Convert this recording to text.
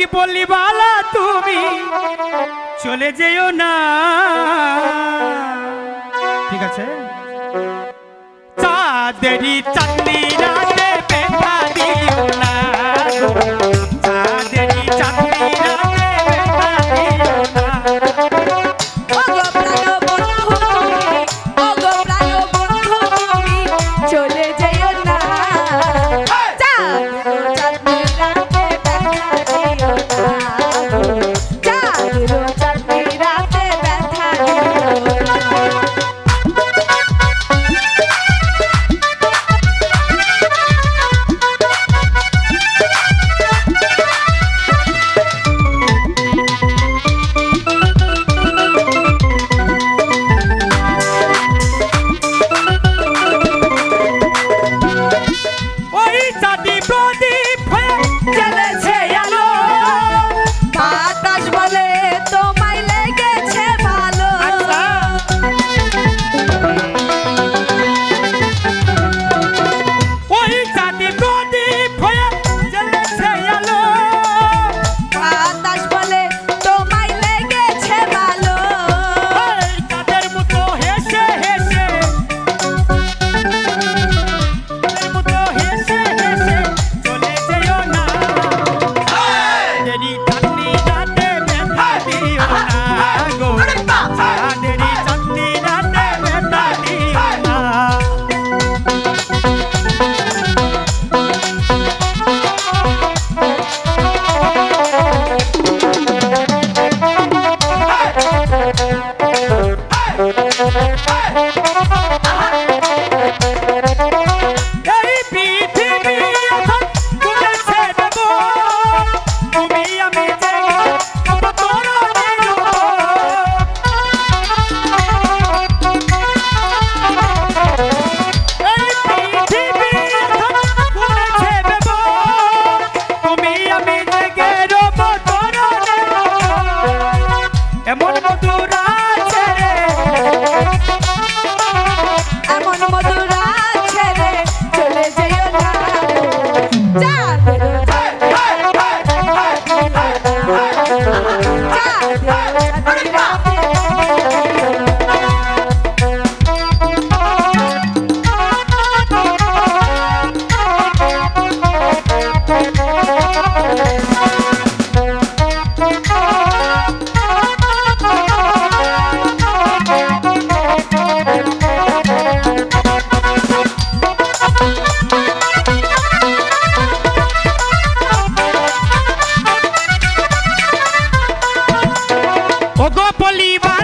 যদি বললি বালা তুমি? চলে যেও না। ঠিক আছে। চাঁদেরি চাকরি প্রদীপ হয়ে জ্বলে তুমি আমি Yeah. ওগো বলিবা